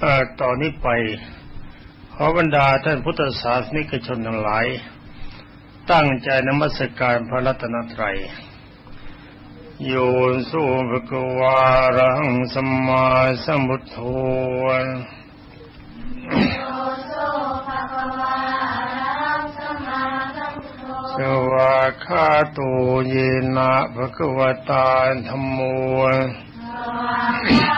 เอ่อต่อนนี้ไปขอบรรดาท่านพุทธศาสนิกชนทั้งหลาย ตั้งใจนมัสการพระรัตนตรัยโยนสุภกวารังสัมมาสัมพุทโธสวากขาโตเยนะภะคะวตาธรรมโมสุ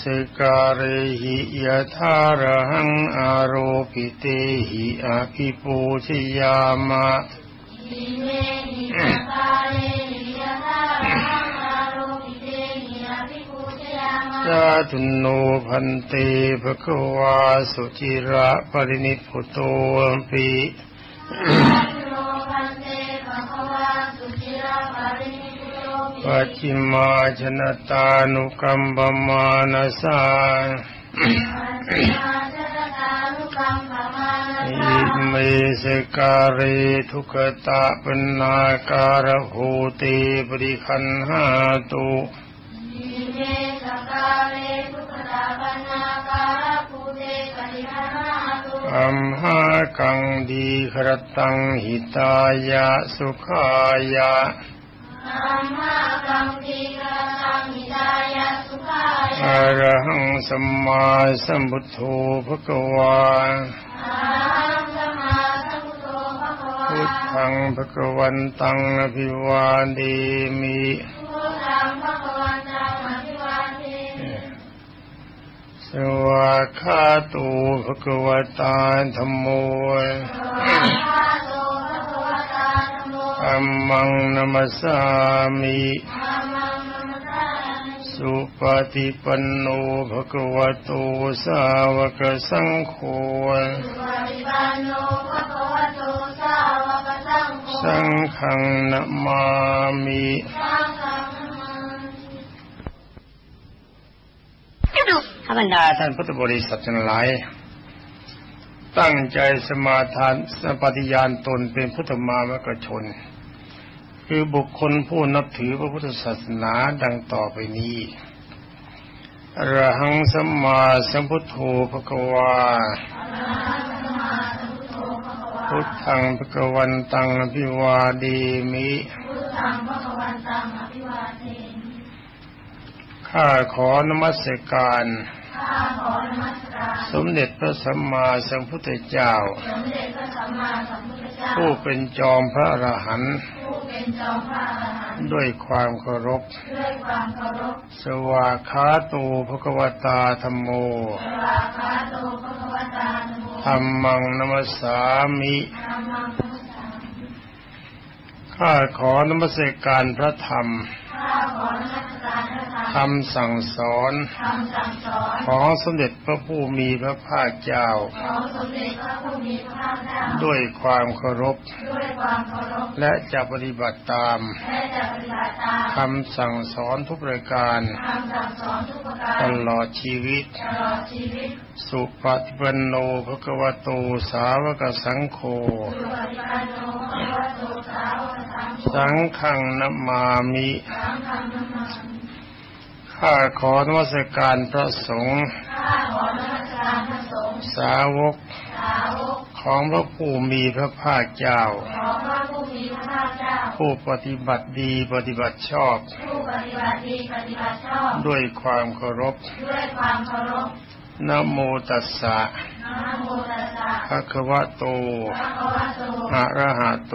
สการะหิยะธาระหังอารโรปิเตหิอาภิปูชยามะสาธุโนพันเตภะคะวาสุจิระปรินิพพุโตปิ ปัจจิมาชนตานุกัมปมานาสาอิเมสการะทุกตะปนาการะโหติปริคันหาตุอัมหากังดีครตังหิตายะสุขายะ อะระหังสัมมาสัมพุทโธภะคะวาพุทธังภะคะวันตังอภิวาเดมิสวากขาโตูภะคะวตาธรรมโม อัมมังนัมสสามิสุปฏิปันโนภะคะวะโตสาวกสังโฆสังฆังนะมามิข้าบรรดาท่านพุทธบริษัททั้งหลายตั้งใจสมาทานสปฏิญาณตนเป็นพุทธมามกชน คือบุคคลผู้นับถือพระพุทธศาสนาดังต่อไปนี้อรหังสัมมาสัมพุทโธภะคะวาพุทธังภะคะวันตังอภิวาเดมิข้าขอนมัสการ สมเด็จพระสัมมาสัมพุทธเจ้า ผู้เป็นจอมพระอรหันต์ด้วยความเคารพ สวากขาตูภควตาธรรมโมธรรมังนมัสสามิข้าขอนมัสการพระธรรม คำสั่งสอนของสมเด็จพระผู้มีพระภาคเจ้า ด้วยความเคารพ และจะปฏิบัติตามคำสั่งสอนทุกประการตลอดชีวิต สุปฏิปันโนภะคะวะโตสาวกสังโฆสังฆังนามามิ ข้าขอนวัสการพระสงฆ์สาวก ของพระผู้มีพระภาคเจ้า ผู้ปฏิบัติดีปฏิบัติชอบ ด้วยความเคารพนะโมตัสสะภะคะวะโตอะระหะโต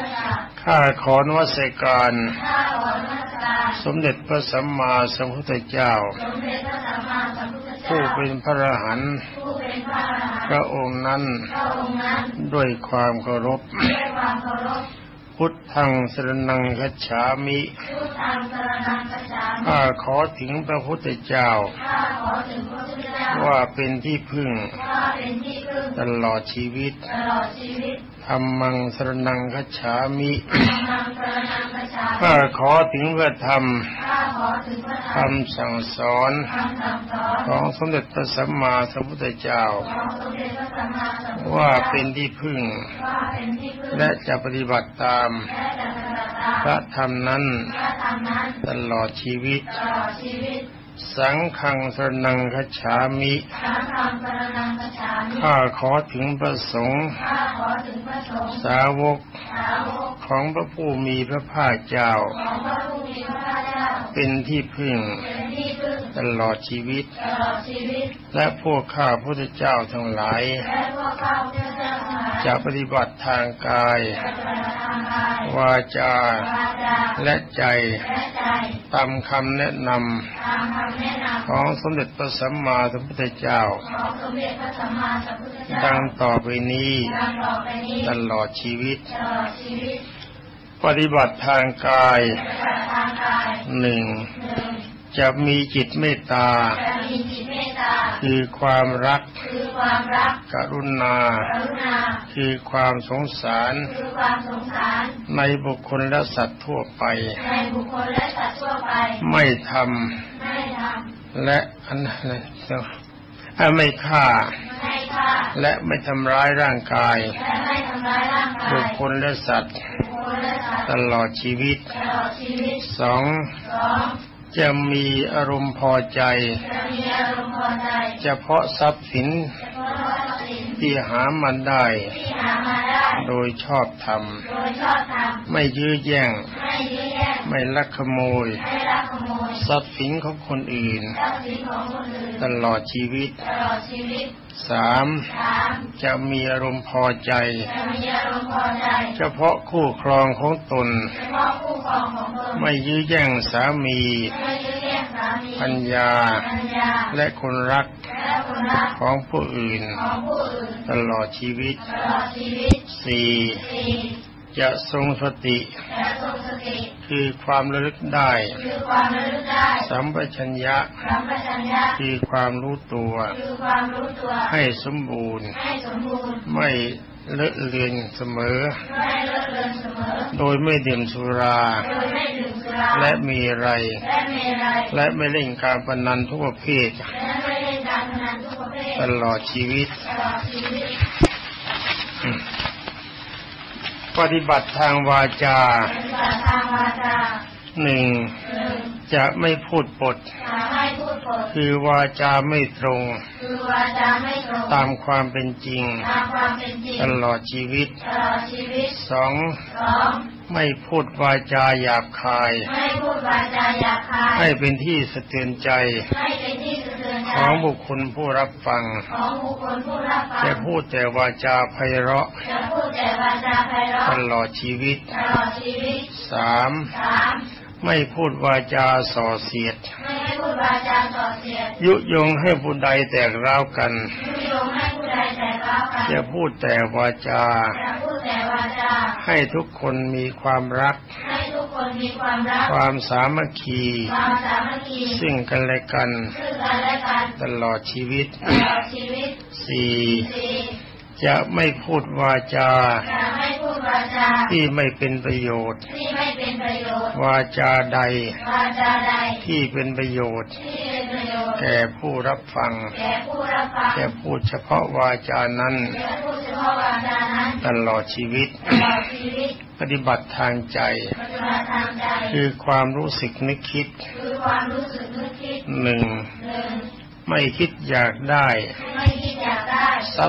ข้าขอนวัสการข้าขอนมัสการสมเด็จพระสัมมาสัมพุทธเจ้าสมเด็จพระสัมมาสัมพุทธเจ้า ผู้เป็นพระอรหันต์ผู้เป็นพระอรหันต์พระองค์นั้นพระองค์นั้นด้วยความเคารพด้วยความเคารพ พุทธังสรนังคัจฉามิพุทธังสรณังคัจฉามิข้าขอถึงพระพุทธเจ้าข้าขอถึงพระพุทธเจ้า ว่าเป็นที่พึ่งว่าเป็นที่พึ่ง ตลอดชีวิตตลอดชีวิตธรรมังสรนังคัจฉามิธรรมังสรณังคัจฉามิข้าขอถึงพระธรรมข้าขอถึงพระธรรมคำสั่งสอนคำสั่งสอนของสมเด็จพระสัมมาสัมพุทธเจ้าของสมเด็จพระสัมมาสัมพุทธเจ้า ว่าเป็นที่พึ่งว่าเป็นที่พึ่งและจะปฏิบัติตามและจะปฏิบัติตาม พระธรรมนั้นพระธรรมนั้นตลอดชีวิตตลอดชีวิต สังฆังสรนังคัจฉามิสังฆังสรณังคัจฉามิข้าขอถึงพระสงฆ์ข้าขอถึงพระสงฆ์สาวกสาวกของพระผู้มีพระภาคเจ้าของพระผู้มีพระภาคเจ้า เป็นที่พึ่งเป็นที่พึ่งตลอดชีวิตตลอดชีวิต และพวกข้าพุทธเจ้าทั้งหลาย จ้าทั้งหลายจะปฏิบัติทางกายจะปฏิบัติทางกาย วาจาวาจาและใจและใจตามคำแนะนตามคำแนะนำำของสมเด็จพระสัมมาสัมพุทธเจ้าของสมเด็จพระสัมมาสัมพุทธเจ้า ดังต่อไปนี้ดังต่อไปนี้ตลอดชีวิตตลอดชีวิต ปฏิบัติทางกายปฏิบัติทางกายหนึ่งหนึ่ง จะมีจิตเมตตาจะมีจิตเมตตา คือความรักคือความรักกรุณากรุณาคือความสงสารคือความสงสาร ในบุคคลและสัตว์ทั่วไปในบุคคลและสัตว์ทั่วไปไม่ทไม่ทำและอันนั้นอะไม่ฆ่าำไม่ฆ่าและไม่ทำร้ายร่างกายและไม่ทำร้ายร่างกาย บุคคลและสัตว์บุคคลและสัตว์ตลอดชีวิตตลอดชีวิต สองสอง จะมีอารมณ์พอใจจะมีอารมณ์พอใจ เฉพาะทรัพย์สินเฉพาะทรัพย์สินที่หามันได้ที่หามาได้โดยชอบธรรมโดยชอบธรรม ไม่ยื้อแย่ง ไม่ยื้อแย่งไม่ลักขโมยไม่ลักขโมย ทรัพย์สินของคนอื่นทรัพย์สินของคนอื่นตลอดชีวิตตลอดชีวิตสามสามจะมีอารมณ์พอใจจะมีอารมณ์พอใจเฉพาะคู่ครองของตนเฉพาะคู่ครองของตน ไม่ยื้อแย่งสามีไม่ยื้อแย่งสามีปัญญาปัญญา และคนรักและคนรักของผู้อื่นของผู้อื่น ตลอดชีวิตตลอดชีวิตสี่สี่ จะทรงสติจะทรงสติคือความระลึกได้คือความระลึกได้สัมปชัญญะสัมปชัญญะคือความรู้ตัวคือความรู้ตัวให้สมบูรณ์ให้สมบูรณ์ ไม่เลอะเลือนเสมอไม่เลิกเลินเสมอโดยไม่ดื่มสุราโดยไม่ดื่มสุรา และมีอะไรและเมรัยและไม่เล่นการพนันทุกประเภทและไม่เล่นการพนันทุกประเภทตลอดชีวิต ตลอดชีวิต ปฏิบัติทางวาจาปฏิบัติทางวาจาหนึ่งหนึ่ง จะไม่พูดปดหาไม่พูดปดคือวาจาไม่ตรงคือวาจาไม่ตรง ตามความเป็นจริงตามความเป็นจริงตลอดชีวิตตลอดชีวิตสองสองไม่พูดวาจาหยาบคายไม่พูดวาจาหยาบคาย ให้เป็นที่สะเทือนใจให้เป็นที่สะเทือนใจของบุคคลผู้รับฟังของบุคคลผู้รับฟัง จะพูดแต่วาจาไพเราะจะพูดแต่วาจาไพเราะตลอดชีวิตตลอดชีวิตสามสาม ไม่พูดวาจาส่อเสียดไม่ให้พูดวาจาส่อเสียด ยุยงให้ผู้ใดแตกร้าวกันยุยงให้ผู้ใดแต่ร้าวกันจะพูดแต่วาจาจะพูดแต่วาจา ให้ทุกคนมีความรักให้ทุกคนมีความรักความสามัคคีความสามัคคี ซึ่งกันและกันซึ่งกันและกันตลอดชีวิตตลอดชีวิตสี่สี่จะไม่พูดวาจา ที่ไม่เป็นประโยชน์ที่ไม่เป็นประโยชน์วาจาใดวาจาใดที่เป็นประโยชน์ที่เป็นประโยชน์ แก่ผู้รับฟังแก่ผู้รับฟังจะพูดเฉพาะวาจานั้นจะพูดเฉพาะวาจานั้น ตลอดชีวิตตลอดชีวิตปฏิบัติทางใจปฏิบัติทางใจ คือความรู้สึกนึกคิดคือความรู้สึกนึกคิดหนึ่งหนึ่งไม่คิดอยากได้ ไม่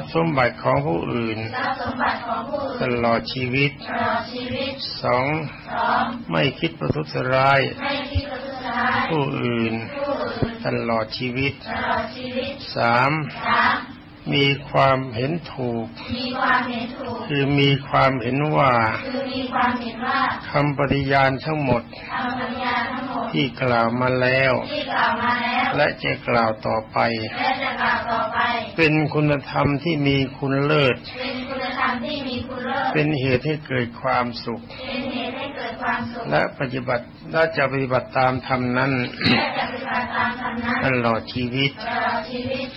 พย์สมบัติของผู้อื่นทรัพย์สมบัติของผู้อื่น ตลอดชีวิตตลอดชีวิตสองสองไม่คิดประทุษร้ายไม่คิดประทุษร้าย ผู้อื่นผู้อื่นตลอดชีวิตตลอดชีวิตสามสา มมีความเห็นถูกมีความเห็นถูกคือมีความเห็นว่าคือมีความเห็นว่าคำปฏิญาณทั้งหมดคำปฏิญาณทั้งหมดที่กล่าวมาแล้วที่กล่าวมาแล้วและจะกล่าวต่อไปและจะกล่าวต่อไป เป็นคุณธรรมที่มีคุณเลิศเป็นคุณธรรมที่มีคุณเลิศเป็นเหตุให้เกิดความสุขเป็นเหตุให้เกิดความสุข และปฏิบัติและจะปฏิบัติตามธรรมนั้นและจะปฏิบัติตามธรรมนั้นตลอดชีวิตตลอดชีวิต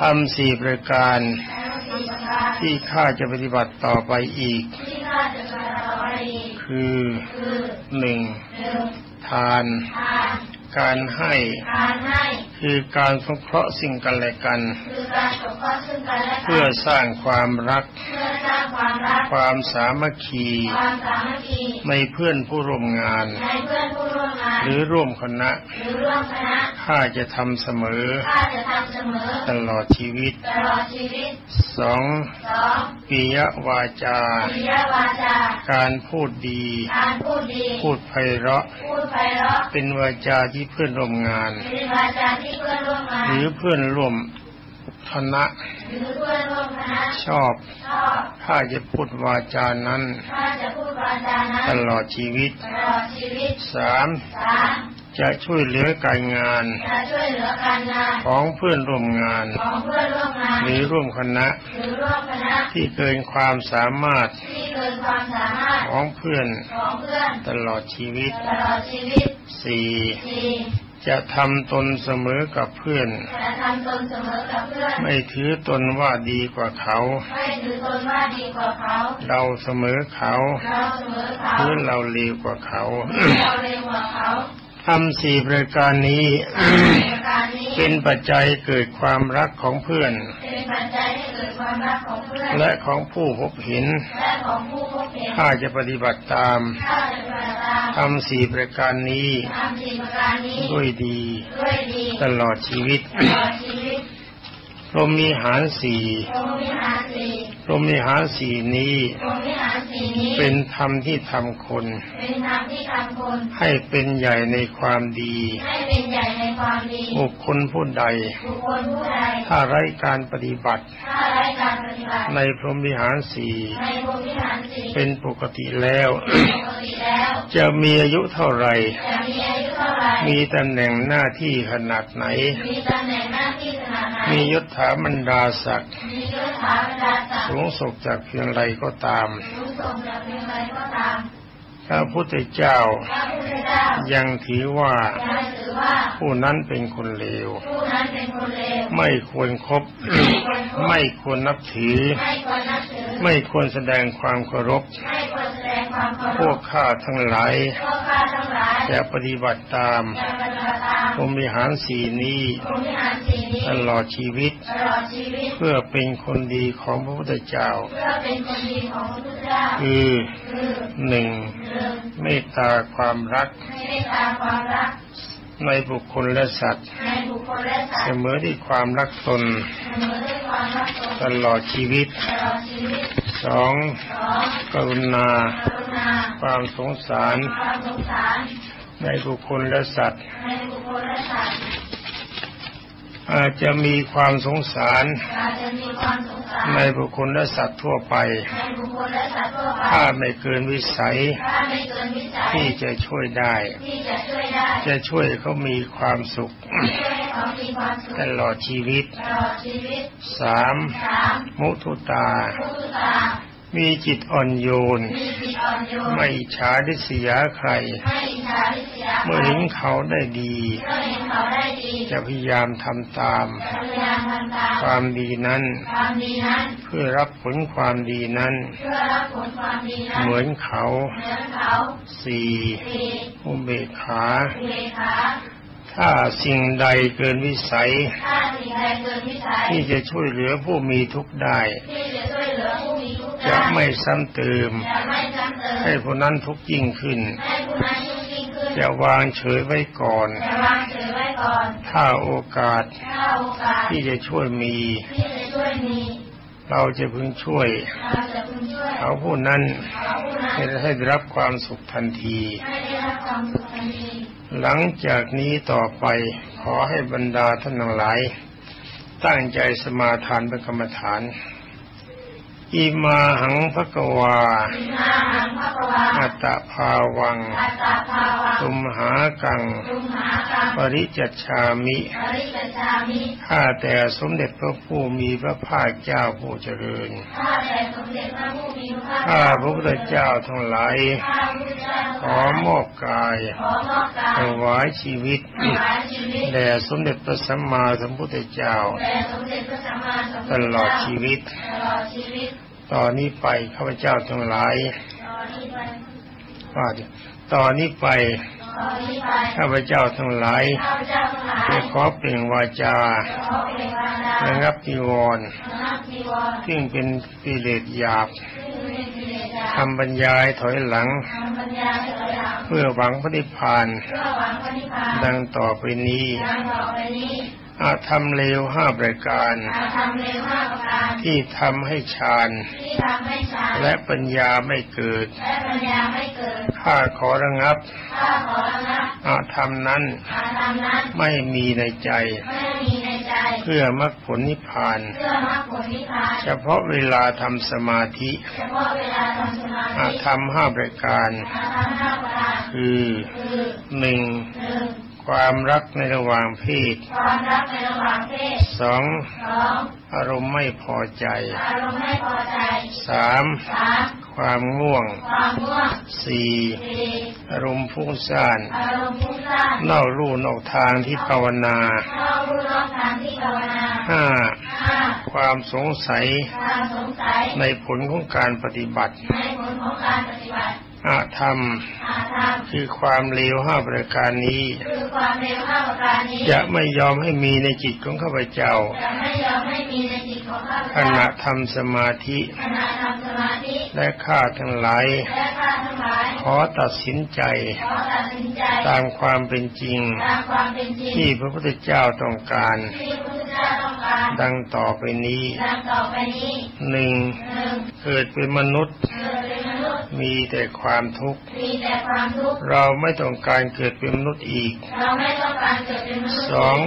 ทำสี่ประการทั้งสี่ประการที่ข้าจะปฏิบัติต่อไปอีกที่ข้าจะปฏิบัติต่อไปอีกคือคือหนึ่งหนึ่งทานทานการให้การให้คือการสงเคราะห์สิ่งกันและกันคือการสงเคราะห์ซึ่งกันและกันเพื่อสร้างความรักเพื่อสร้างความรักความสามัคคีความสามัคคี ในเพื่อนผู้ร่วมงาน ในเพื่อนผู้ร่วมงานหรือร่วมคณะหรือร่วมคณะข้าจะทำเสมอข้าจะทำเสมอตลอดชีวิตตลอดชีวิตสองสองปิยวาจาปิยวาจาการพูดดีการพูดดี พูดไพเราะพูดไพเราะเป็นวาจาที่เพื่อนร่วมงานเป็นวาจาที่เพื่อนร่วมงาน หรือเพื่อนร่วม คณะหรือเพื่อนร่วมคณะ ชอบชอบข้าจะพูดวาจานั้นข้าจะพูดวาจานั้น ตลอดชีวิตตลอดชีวิตสามสามจะช่วยเหลือการงานจะช่วยเหลือการงาน ของเพื่อนร่วมงานของเพื่อนร่วมงานหรือร่วมคณะหรือร่วมคณะ ที่เกินความสามารถที่เกินความสามารถของเพื่อนของเพื่อนตลอดชีวิตตลอดชีวิตสี่สี่ จะทำตนเสมอกับเพื่อนจะทำตนเสมอกับเพื่อน ไม่ถือตนว่าดีกว่าเขาไม่ถือตนว่าดีกว่าเขาเราเสมอเขาเราเสมอเขาหรือเราเลวกว่าเขาเราเร็วกว่าเขาทำสี่ประการนี้ประการนี้ เป็นปัจจัยเกิดความรักของเพื่อนเป็นปัจจัยให้เกิดความรักของเพื่อน และของผู้พบเห็นและของผู้พบเห็นข้าจะปฏิบัติตามข้าจะปฏิบัติตามทำสี่ประการนี้ทำสี่ประการนี้ด้วยดีด้วยดี ตลอดชีวิตตลอดชีวิต พรหมีหารสี่พรหมวิหารสี่พรหมีหารสี่นี้พรหมวิหารสี่นี้เป็นธรรมที่ทำคนเป็นธรรมที่ทำคน ให้เป็นใหญ่ในความดีให้เป็นใหญ่ในความดีบุคคลผู้ใดบุคคลผู้ใด ถ้าไร้การปฏิบัติถ้าไร้การปฏิบัติในพรหมวิหารสี่ในพรหมวิหารสี่เป็นปกติแล้วปกติแล้ว จะมีอายุเท่าไหร่ จะมีอายุเท่าไหร่มีตำแหน่งหน้าที่ขนาดไหน มีตำแหน่งหน้าที่ขนาดไหน มียศถาบรรดาศักดิ์ มียศถาบรรดาศักดิ์ สูงสุดจากเพียงไรก็ตาม สูงส่งจากเพียงไรก็ตามพระพุทธเจ้าพระพุทธเจ้ายังถือว่ายังถือว่าผู้นั้นเป็นคนเลวผู้นั้นเป็นคนเลว ไม่ควรครบไม่ควรนับถือ ไม่ควรนับถือไม่ควรแสดงความเคารพไม่ควรแสดงความเคารพวพกข้าทั้งหลาย จะปฏิบัติตามจะปฏิบัติตามพรหมวิหารสีนี้พรหมวิหารสี่นี้ตลอดชีวิตตลอดชีวิต เพื่อเป็นคนดีของพระพุทธเจ้าเพื่อเป็นคนดีของพระพุทธเจ้าคือคือหนึ่งหนึ่งเมตตาความรักให้ได้ตามความรักในบุคคลและสัตว์ในบุคคลและสัตเสว์มอที่ความรักตนเสมอด้วยความรักตน ตลอดชีวิตตลอดชีวิตสองสองกรุณากรุณา ความสงสาร ความสงสารในบุคคลและสัตว์ในบุคคลและสัตว์อาจจะมีความสงสารอาจจะมีความสงสารในบุคคลและสัตว์ทั่วไปในบุคคลและสัตว์ทั่วไปถ้าไม่เกินวิสัยถ้าไม่เกินวิสัยที่จะช่วยได้ที่จะช่วยได้ จะช่วยเขามีความสุขช่วยให้เขามีความสุขตลอดชีวิตตลอดชีวิต สามสามมุทุตาผู้ตามีจิตอ่อนโยนมีจิตอ่อนโยน ไม่อิจฉาริษยาใคร ไม่อิจฉาริษยาเมื่อเห็นเขาได้ดีเมื่อเห็นเขาได้ดี จะพยายามทำตามจะพยายามทำตามความดีนั้นความดีนั้นเพื่อรับผลความดีนั้น เพื่อรับผลความดีนั้น เหมือนเขาเหมือนเขาสี่สี่อุเบกขาอุเบกขาถ้าสิ่งใดเกินวิสัยถ้าสิ่งใดเกินวิสัย ที่จะช่วยเหลือผู้มีทุกข์ได้ที่จะช่วยเหลือผู้มีทุกข์จะได้ไม่ซ้ำเติมจะไม่ซ้ำเติม ให้ผู้นั้นทุกข์ยิ่งขึ้น จะวางเฉยไว้ก่อนจะวางเฉยไว้ก่อน ถ้าโอกาสถ้าโอกาสที่จะช่วยมีที่จะช่วยมี เราจะพึงช่วยเราจะพึงช่วยเขาผู้นั้นเขาผู้นั้นให้ให้ได้รับความสุขทันทีให้ได้รับความสุขทันที หลังจากนี้ต่อไปขอให้บรรดาท่านทั้งหลาย ตั้งใจสมาทานเป็นกรรมฐาน อิมาหังภกวาอิมาหังภควา อัตตภาวังอัตตาภาวะตุมหากัง ตุมหากัง ปริจัชชามิปริจจามิข้าแต่สมเด็จพระผู้มีพระภาคเจ้าผู้เจริญ ข้าแต่สมเด็จพระผู้มีพระภาคข้าพระพุทธเจ้าทั้งหลายข้าพระพุทธเจ้าขอมอบกายขอมอบกายถวายชีวิตถวายชีวิต แด่สมเด็จพระสัมมาสัมพุทธเจ้าแด่สมเด็จพระสัมมาสัมพุทธตเจ้าลอดชีวิต ตลอดชีวิตตอนนี้ไปข้าพเจ้าทั้งหลายตอนนี้ไปว่าดิตอนนี้ไปตอนนี้ไปข้าพเจ้าทั้งหลายข้าพเจ้าทั้งหลายจะขอเปล่งวาจาขอเป็นวาจาระงับนิวรณ์นักจีวรซึ่งเป็นกิเลสหยาบซึ่งเป็นกิเลสยาทำบรรยายถอยหลังทำปัญญาให้เราอยากเพื่อหวังพระนิพพานเพื่อหวังพระนิพพาน ดังต่อไปนี้ดังต่ อไปนี้อาธรรมเลวห้าประการอาทำเร็วห้าประการที่ทำให้ฌานที่ทำให้ฌานและปัญญาไม่เกิดและปัญญาไม่เกิดข้าขอระงับข้าขอระงับอาธรรมนั้นอาทำนั้นไม่มีในใจไม่มีในใจเพื่อมรรคผลนิพพานเพื่อมรรคผลนิพพาน เฉพาะเวลาทำสมาธิเฉพาะเวลาทำสมาอาธิธรรมห้าประการอาทำห้าประการคือคือหนึ่งหนึ่ง ความรักในระหว่างเพศความรักในระหว่างเพศสองสองอารมณ์ไม่พอใจอารมณ์ไม่พอใจสามสามความง่วงความง่วงสี่สี่อารมณ์ฟุ้งซ่านอารมณ์ฟุ้งซ่านนอกลู่นอกทางที่ภาวนาเข้ารู้รอบทางที่ภาวนาห้าห้าความสงสัยความสงสัยในผลของการปฏิบัติในผลข องการปฏิบัติอาธรรมอาธรรม คือความเลวห้าประการนี้คือความเร็วห้าประการนี้ จะไม่ยอมให้มีในจิตของข้าพเจ้าจะไม่ยอมให้มีในจิตของข้าพขเจ้าณะทำสมาธิขณะทำสมาธิ และข้าทั้งหลายและข้าทั้งหลายขอตัดสินใจขอตัดสินใจตามความเป็นจริงตามความเป็นจริง ที่พระพุทธเจ้าต้องการที่พระพุทธเจ้าต้องการดังต่อไปนี้ดังต่อไปนี้หนึ่งหนึ่งเกิดเป็นมนุษย์เกิดเป็น มนุษย์มีแต่ความทุกข์มีแต่ความทุกข์เราไม่ต้องการเกิดเป็นมนุษย์อีก เราไม่ต้องการเกิดเป็นมนุษย์สอง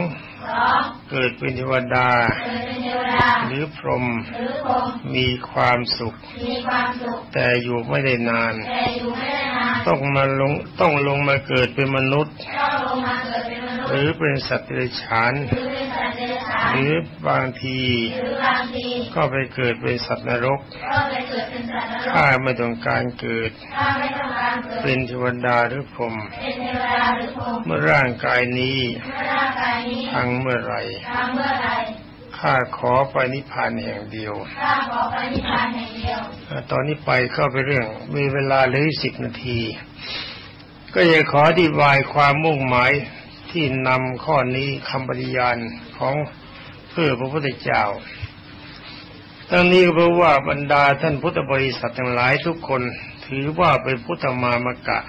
สองเกิดเป็นเทวดาเกิดเป็นเทวดา หรือพรหมหรือพรหมมีความสุขมีความสุขแต่อยู่ไม่ได้นานแต่อยู่ไม่ได้นาน ต้องมาลงต้องลงมาเกิดเป็นมนุษย์ต้องลงมาเกิดเป็นมนุษย์หรือเป็นสัตว์เดรัจฉาน หรือเป็นสัตว์เดรัจฉานหรือบางทีหรือบางทีก็ไปเกิดเป็นสัตว์นรกก็ไปเกิดเป็นสัตว์นรกถ้าไม่ต้องการเกิดถ้าไม่ต้องการเกิด เป็นเทวดาหรือพรหมเป็นเทวดาหรือพรหมเมื่อร่างกายนี้เมื่อร่างกายนี้พังเมื่อไหร่ทำเมื่อไรข้าขอไปนิพพานแห่งเดียวข้าขอไปนิพพานแห่งเดียว ตอนนี้ไปเข้าไปเรื่อง มีเวลาเหลือสิบนาที ก็จะขออธิบายความมุ่งหมายที่นำข้อนี้คำปฏิญาณของ เพื่อพระพุทธเจ้าทั้งนี้ก็เพราะว่าบรรดาท่านพุทธบริษัททั้งหลายทุกคนถือว่าเป็นพุทธมามกะ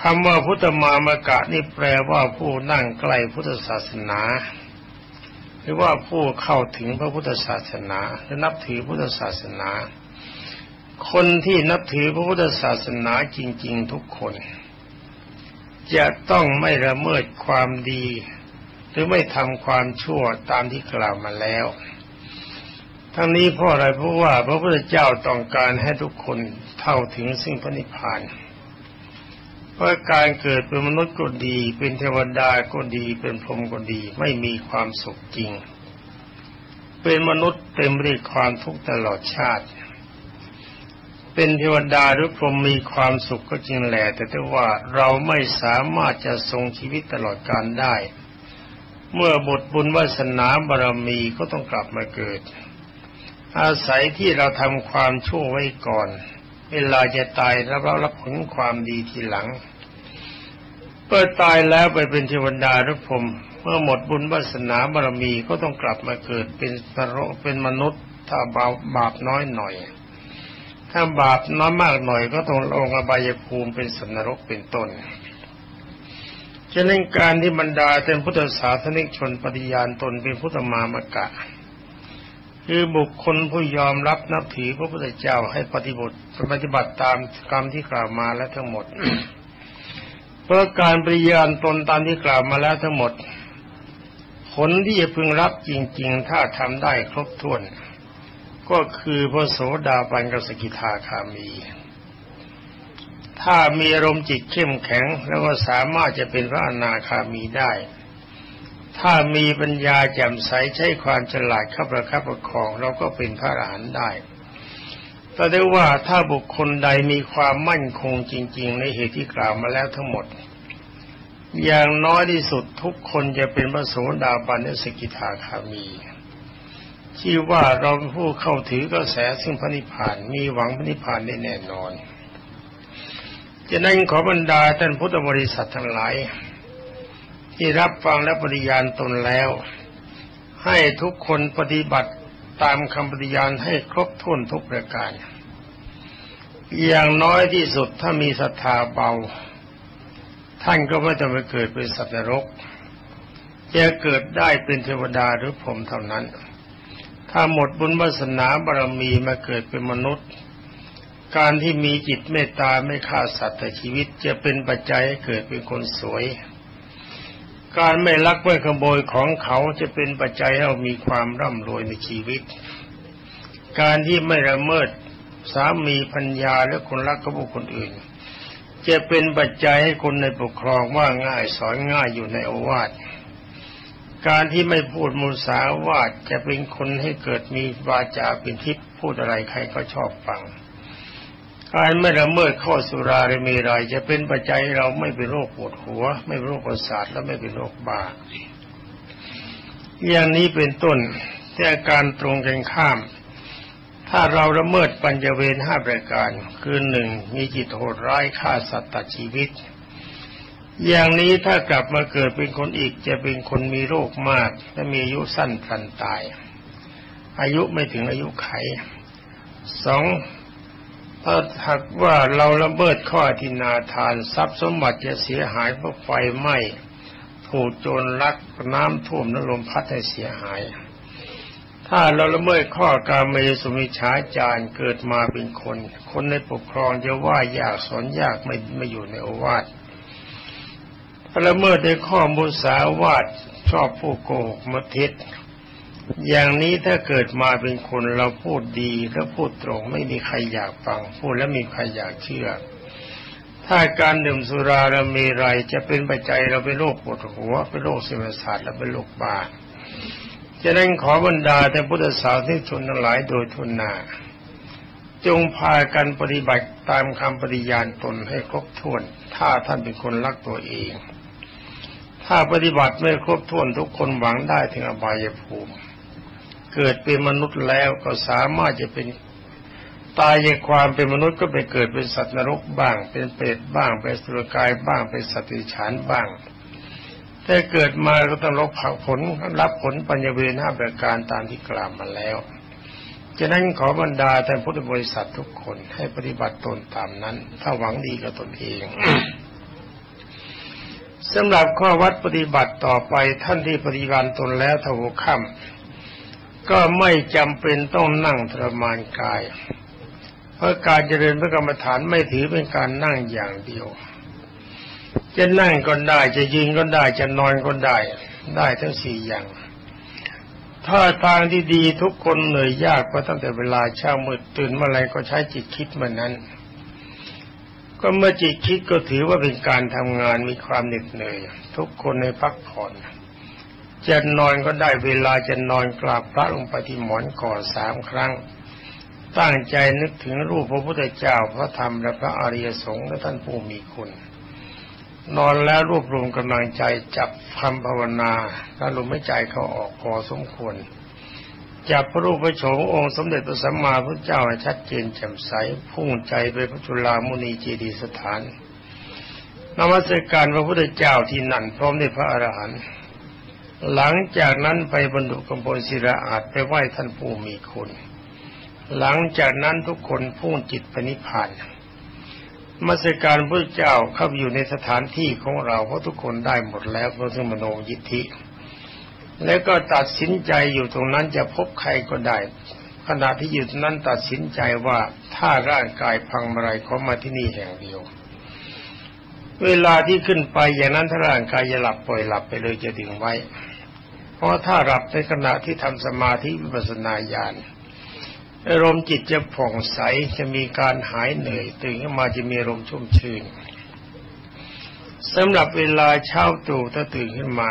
คำว่าพุทธมามกะนี่แปลว่าผู้นั่งใกล้พุทธศาสนา หรือว่าผู้เข้าถึงพระพุทธศาสนาหรือนับถือพุทธศาสนา คนที่นับถือพระพุทธศาสนาจริง ๆ ทุกคน จะต้องไม่ละเมิดความดี หรือไม่ทำความชั่วตามที่กล่าวมาแล้ว ทั้งนี้เพราะอะไรเพราะว่า พระพุทธเจ้าต้องการให้ทุกคนเท่าถึงซึ่งพระนิพพานเพราะการเกิดเป็นมนุษย์ก็ดี เป็นเทวดาก็ดี เป็นพรหมก็ดี ไม่มีความสุขจริง เป็นมนุษย์เต็มไปด้วยความทุกข์ตลอดชาติเป็นเทวดาหรือพรหมมีความสุขก็จริงแหละแต่ถ้าว่าเราไม่สามารถจะทรงชีวิตตลอดกาลได้ เมื่อบทบุญวาสนาบารมีก็ต้องกลับมาเกิด อาศัยที่เราทำความชั่วไว้ก่อน เวลาจะตายแล้วเรารับผลความดีทีหลังเปิดตายแล้วไปเป็นเทวดาหรือพรมเมื่อหมดบุญวาสนาบารมีก็ต้องกลับมาเกิดเป็นนรเป็นมนุษย์ถ้าบาปบาปน้อยหน่อย ถ้าบาปน้อยมากหน่อยก็ต้องลงอบายภูมิเป็นสันนรกเป็นต้น ฉะนั้นการที่บรรดาเป็นพุทธศาสนิกชนปฏิญาณตนเป็นพุทธมามกะ คือบุคคลผู้ยอมรับนับถือพระพุทธเจ้าให้ปฏิบัติปฏิบัติตามกรรมที่กล่าวมาแล้วทั้งหมด เพราะการปฏิญาณตนตามที่กล่าวมาแล้วทั้งหมด ผลที่จะพึงรับจริง ๆ ถ้าทำได้ครบถ้วน ก็คือพระโสดาบันกสกิทาคามี ถ้ามีอารมณ์จิตเข้มแข็งแล้วก็สามารถจะเป็นพระอนาคามีได้ ถ้ามีปัญญาแจ่มใสใช้ความฉลาดเข้าประคับประคองเราก็เป็นพระอรหันต์ได้แต่ได้ว่าถ้าบุคคลใดมีความมั่นคงจริง ๆ ในเหตุที่กล่าวมาแล้วทั้งหมด อย่างน้อยที่สุดทุกคนจะเป็นพระโสดาบันและสกิทาคามี ที่ว่าเราผู้เข้าถือกระแสซึ่งพระนิพพานมีหวังพระนิพพานได้แน่นอน จะนั้นขอบรรดาท่านพุทธบริษัททั้งหลาย ที่รับฟังและปฏิญาณตนแล้ว ให้ทุกคนปฏิบัติตามคำปฏิญาณให้ครบถ้วนทุกประการ อย่างน้อยที่สุดถ้ามีศรัทธาเบา ท่านก็ไม่ต้องไปเกิดเป็นสัตว์นรกจะเกิดได้เป็นเทวดาหรือพรหมเท่านั้น ถ้าหมดบุญวาสนาบารมีมาเกิดเป็นมนุษย์ การที่มีจิตเมตตาไม่ฆ่าสัตว์แต่ชีวิตจะเป็นปัจจัยให้เกิดเป็นคนสวย การไม่ลักไม่ขโมยของเขาจะเป็นปัจจัยให้เรามีความร่ำรวยในชีวิต การที่ไม่ละเมิดสามีพัญญาและคนรักกับบุคคลอื่น จะเป็นปัจจัยให้คนในปกครองว่าง่ายสอนง่ายอยู่ในโอวาทการที่ไม่พูดมุสาวาทจะเป็นคนให้เกิดมีวาจาเป็นทิพย์พูดอะไรใครก็ชอบฟัง การไม่ละเมิดข้อสุราหรือมีไรจะเป็นปัจจัยเราไม่เป็นโรคปวดหัว ไม่เป็นโรคประสาทและไม่เป็นโรคบ้าอย่างนี้เป็นต้นแต่การตรงกันข้าม ถ้าเราละเมิดปัญญเวรห้าประการ คือหนึ่งมีจิตโหดร้ายฆ่าสัตว์ตัดชีวิต อย่างนี้ถ้ากลับมาเกิดเป็นคนอีกจะเป็นคนมีโรคมากและมีอายุสั้นพลันตาย อายุไม่ถึงอายุไขสอง ถ้าหากว่าเราละเมิดข้ออธินาทานทรัพย์สมบัติจะเสียหายเพราะไฟไหม้ถูกโจรลักน้ำท่วมน้ำลมพัดให้เสียหาย ถ้าเราละเมิดข้อการเมสุมิชาจารเกิดมาเป็นคน คนในปกครองจะว่ายากสอนยากไม่ไม่อยู่ในโอวาทถ้าละเมิดในข้อมุสาวาทชอบผู้โกหกมเท็จ อย่างนี้ถ้าเกิดมาเป็นคนเราพูดดีและพูดตรง ไม่มีใครอยากฟัง พูดแล้วมีใครอยากเชื่อ ถ้าการดื่มสุราเรามีไรจะเป็นปัจจัยเราเป็นโรคปวดหัวเป็นโรคเส้นประสาทและเป็นโรคบ้าจะนั้นขอบรรดาแต่พุทธสาวที่ชนทั้งหลายโดยทุนนาจงพากันปฏิบัติตามคำปฏิญาณตนให้ครบถ้วน ถ้าท่านเป็นคนรักตัวเอง ถ้าปฏิบัติไม่ครบถ้วนทุกคนหวังได้ถึงอบายภูมิ เกิดเป็นมนุษย์แล้วก็สามารถจะเป็นตายจากความเป็นมนุษย์ก็ไปเกิดเป็นสัตว์นรกบ้าง เป็นเปรตบ้างเป็นสุรกายบ้างเป็นสัตว์ดิฉานบ้างแต่เกิดมาก็ต้องรับผลรับผลปัญญเวรห้าประการตามที่กล่าวมาแล้วฉะนั้นขอบรรดาท่านพุทธบริษัททุกคนให้ปฏิบัติตนตามนั้น ถ้าหวังดีกับตนเองสำหรับข้อวัดปฏิบัติต่อไปท่านที่ปฏิบัติตนแล้วทวค่ำ ก็ไม่จำเป็นต้องนั่งทรมานกาย เพราะการเจริญพระกรรมฐานไม่ถือเป็นการนั่งอย่างเดียว จะนั่งก็ได้จะยืนก็ได้จะนอนก็ได้ ได้ทั้งสี่อย่าง ถ้าทางที่ดีทุกคนเหนื่อยยากเพราะตั้งแต่เวลาเช้ามืดตื่นเมื่อไรก็ใช้จิตคิดเมื่อนั้น ก็เมื่อจิตคิดก็ถือว่าเป็นการทำงานมีความเหน็ดเหนื่อย ทุกคนในพักผ่อน จะนอนก็ได้เวลาจะนอนกราบพระลงไปที่หมอนก่อนสามครั้ง ตั้งใจนึกถึงรูปพระพุทธเจ้าพระธรรมและพระอริยสงฆ์และท่านผู้มีคุณนอนแล้วรวบรวมกำลังใจจับคำภาวนาถ้าลมไม่ใจเขาออกพอสมควร จับพระรูปพระโฉมองค์สมเด็จพระสัมมาพุทธเจ้าให้ชัดเจนแจ่มใส พุ่งใจไปพระจุลามุนีเจดียสถานนมัสการพระพุทธเจ้าที่นั่นพร้อมด้วยพระอรหันต์ หลังจากนั้นไปบรรดุกำพลศิระอาจไปไหว้ท่านผู้มีคุณ หลังจากนั้นทุกคนพุ่งจิตไปนิพพานมาสการพระเจ้าเข้าอยู่ในสถานที่ของเราเพราะทุกคนได้หมดแล้วเพราะซึ่งมโนยิทธิ แล้วก็ตัดสินใจอยู่ตรงนั้นจะพบใครก็ได้ ขณะที่อยู่ตรงนั้นตัดสินใจว่าถ้าร่างกายพังเมื่อไรเขามาที่นี่แห่งเดียว เวลาที่ขึ้นไปอย่างนั้นถ้าร่างกายจะหลับปล่อยหลับไปเลยจะดึงไว้ เพราะถ้าหลับในขณะที่ทำสมาธิวิปัสนาญาณอารมณ์จิตจะผ่องใสจะมีการหายเหนื่อยตื่นขึ้นมาจะมีอารมณ์ชุ่มชื่นสำหรับเวลาเช้าตรู่ถ้าตื่นขึ้นมา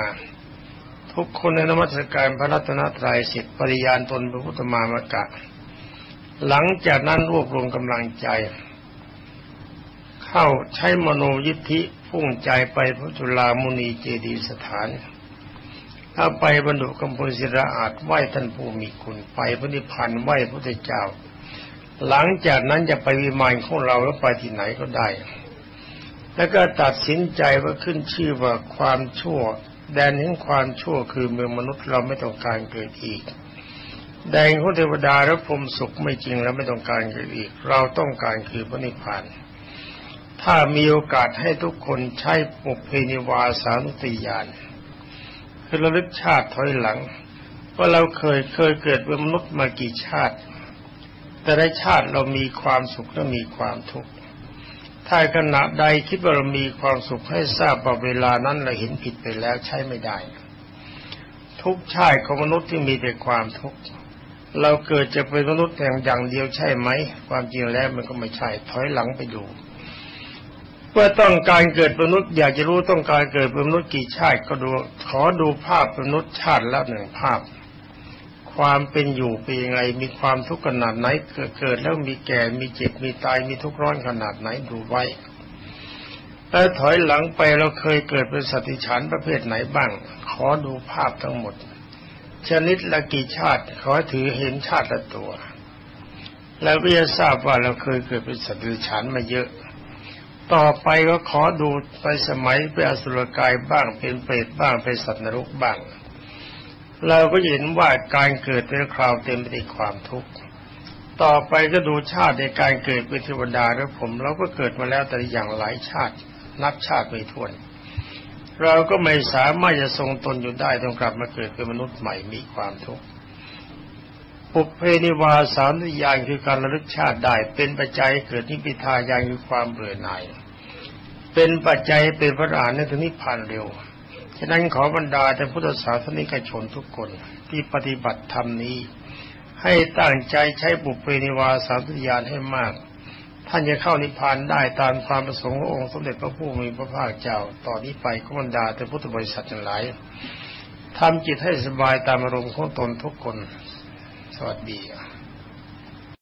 ทุกคนในนมัสการพระรัตนตรัยเสร็จปริยานตนพระพุทธมามกะ หลังจากนั้นรวบรวมกำลังใจ เข้าใช้มโนยิทธิพุ่งใจไปพระจุลามุนีเจดียสถาน ถ้าไปบรรดุกัมพูศิระอาจไหว้ท่านผู้มีคุณไปพระนิพพานไหว้พระเจ้า หลังจากนั้นจะไปวิมานของเราแล้วไปที่ไหนก็ได้ แล้วก็ตัดสินใจว่าขึ้นชื่อว่าความชั่ว แดนแห่งความชั่วคือเมืองมนุษย์เราไม่ต้องการเกิดอีก แดนของเทวดาและพรมสุขไม่จริงแล้วไม่ต้องการเกิดอีก เราต้องการคือพระนิพพานถ้ามีโอกาสให้ทุกคนใช้ปุเพนิวาสานุติยาน คือระลึกชาติถอยหลัง ว่าเราเคยเคยเกิดเป็นมนุษย์มากี่ชาติ แต่ในชาติเรามีความสุขและมีความทุกข์ถ้าขณะใดคิดว่าเรามีความสุขให้ทราบว่าเวลานั้นเราเห็นผิดไปแล้วใช้ไม่ได้ ทุกชาติของมนุษย์ที่มีแต่ความทุกข์เราเกิดจะเป็นมนุษย์แต่อย่างเดียวใช่ไหม ความจริงแล้วมันก็ไม่ใช่ถอยหลังไปดู เมื่อต้องการเกิดมนุษย์อยากจะรู้ต้องการเกิดเป็นมนุษย์กี่ชาติก็ดู ขอดูภาพมนุษย์ชาติละหนึ่งภาพ ความเป็นอยู่เป็นยังไงมีความทุกข์ขนาดไหนเกิดแล้วมีแก่มีเจ็บมีตายมีทุกข์ร้อนขนาดไหนดูไว้แล้วถอยหลังไปเราเคยเกิดเป็นสัตว์ดิฉันประเภทไหนบ้าง ขอดูภาพทั้งหมด ชนิดละกี่ชาติ ขอถือเห็นชาติละตัว แล้วก็จะทราบว่าเราเคยเกิดเป็นสัตว์ดิฉันมาเยอะ ต่อไปก็ขอดูไปสมัยเป็นอสุรกายบ้างเป็นเปรตบ้างเป็นสัตว์นรกบ้าง เราก็เห็นว่าการเกิดเป็นคราวเต็มไปด้วยความทุกข์ต่อไปก็ดูชาติในการเกิดเป็นเทวดาแล้วผม เราก็เกิดมาแล้วแต่อย่างหลายชาติ นับชาติไม่ถ้วน เราก็ไม่สามารถจะทรงตนอยู่ได้ต้องกลับมาเกิดเป็นมนุษย์ใหม่มีความทุกข์ ปุเพนิวาสามนิยานคือการระลึกชาติได้ เป็นปัจจัยเกิดนิพิทายานคือความเบื่อหน่ายเป็นปัจจัยเป็นพระอรหันต์ในถึงนิพพานเร็ว ฉะนั้นขอบรรดาแต่พุทธศาสนิกชนทุกคนที่ปฏิบัติธรรมนี้ ให้ตั้งใจใช้ปุเพนิวาสามนิยานให้มาก ท่านจะเข้านิพพานได้ตามความประสงค์ขององค์สมเด็จพระผู้มีพระภาคเจ้าต่อนนี้ไปขอบรรดาแต่พุทธบริษัททั้งหลายทำจิตให้สบายตามอารมณ์ของตนทุกคน สวัสดี